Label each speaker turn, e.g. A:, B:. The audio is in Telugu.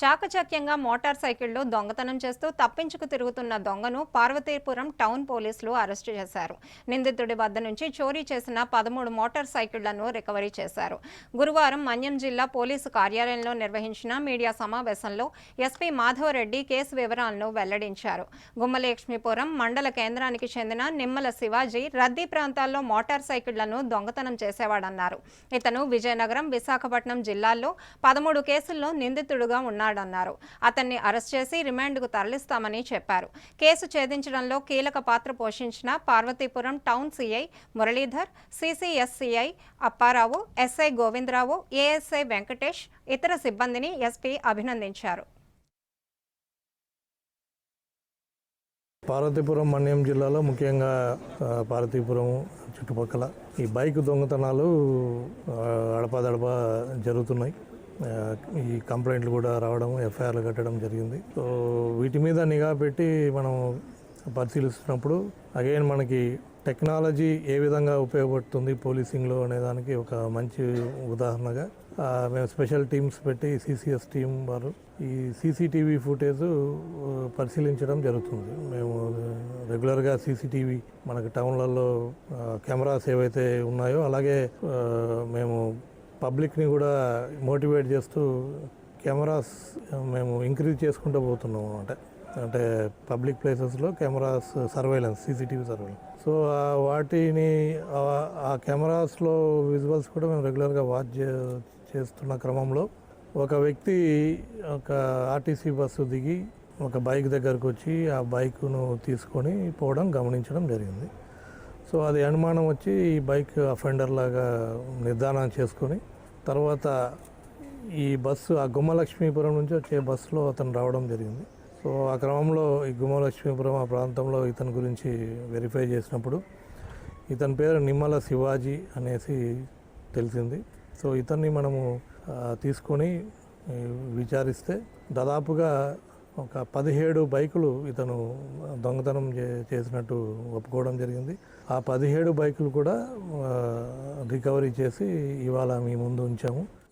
A: చాకచక్యంగా మోటార్ సైకిళ్ళు దొంగతనం చేస్తూ తప్పించుకు తిరుగుతున్న దొంగను పార్వతీపురం టౌన్ పోలీసులు అరెస్టు చేశారు. నిందితుడి వద్ద నుంచి చోరీ చేసిన పదమూడు మోటార్ సైకిళ్ళను రికవరీ చేశారు. గురువారం మన్యం జిల్లా పోలీసు కార్యాలయంలో నిర్వహించిన మీడియా సమావేశంలో ఎస్పీ మాధవరెడ్డి కేసు వివరాలను వెల్లడించారు. గుమ్మలక్ష్మీపురం మండల కేంద్రానికి చెందిన నిమ్మల శివాజీ రద్దీ ప్రాంతాల్లో మోటార్ సైకిళ్ళను దొంగతనం చేసేవాడన్నారు. ఇతను విజయనగరం విశాఖపట్నం జిల్లాల్లో పదమూడు కేసుల్లో నిందితుడుగా ఉన్నాడన్నారు. అతన్ని అరెస్ట్ చేసి రిమాండ్కు తరలిస్తామని చెప్పారు. కేసు ఛేదించడంలో కీలక పాత్ర పోషించిన Parvathipuram town CI Muralidhar CCS CI Apparao SI Govindarao ASI Venkatesh ఇతర సిబ్బందిని ఎస్పీ అభినందించారు.
B: పార్వతీపురం మన్యం జిల్లాలో ముఖ్యంగా పార్వతీపురం చుట్టుపక్కల ఈ బైక్ దొంగతనాలు ఆ, అడపాదడపా జరుగుతున్నాయి. ఈ కంప్లైంట్లు కూడా రావడం ఎఫ్ఐఆర్లు కట్టడం జరిగింది. సో వీటి మీద నిఘా పెట్టి మనం పరిశీలిస్తున్నప్పుడు అగైన్ మనకి టెక్నాలజీ ఏ విధంగా ఉపయోగపడుతుంది పోలీసింగ్లో అనే దానికి ఒక మంచి ఉదాహరణగా మేము స్పెషల్ టీమ్స్ పెట్టి సిసిఎస్ టీం వారు ఈ సీసీటీవీ ఫుటేజ్ పరిశీలించడం జరుగుతుంది. మేము రెగ్యులర్గా సీసీటీవీ మనకి టౌన్లలో కెమెరాస్ ఏవైతే ఉన్నాయో అలాగే మేము పబ్లిక్ని కూడా మోటివేట్ చేస్తూ కెమెరాస్ మేము ఇంక్రీజ్ చేసుకుంటూ పోతున్నాం అనమాట అంటే పబ్లిక్ ప్లేసెస్లో cameras surveillance CCTV surveillance. So వాటిని ఆ- కెమెరాస్లో విజువల్స్ కూడా మేము రెగ్యులర్గా వాచ్ చే- చేస్తున్న క్రమంలో ఒక వ్యక్తి ఒక ఆర్టీసీ బస్సు దిగి ఒక బైక్ దగ్గరకు వచ్చి ఆ బైక్ను తీసుకొని పోవడం గమనించడం జరిగింది. సో అది అనుమానం వచ్చి ఈ బైక్ అఫెండర్ లాగా నిర్ధారణ చేసుకొని తర్వాత ఈ బస్సు ఆ గుమ్మలక్ష్మీపురం నుంచి వచ్చే బస్సులో అతను రావడం జరిగింది. సో ఆ క్రమంలో ఈ గుమ్మలక్ష్మీపురం ఆ ప్రాంతంలో ఇతని గురించి వెరిఫై చేసినప్పుడు ఇతని పేరు నిమ్మల శివాజీ అనేసి తెలిసింది. సో ఇతన్ని మనము తీసుకొని విచారిస్తే దాదాపుగా ఒక పదిహేడు బైకులు ఇతను దొంగతనం చే- చేసినట్టు ఒప్పుకోవడం జరిగింది. ఆ పదిహేడు బైకులు కూడా రికవరీ చేసి ఇవాళ మీ ముందు ఉంచాము.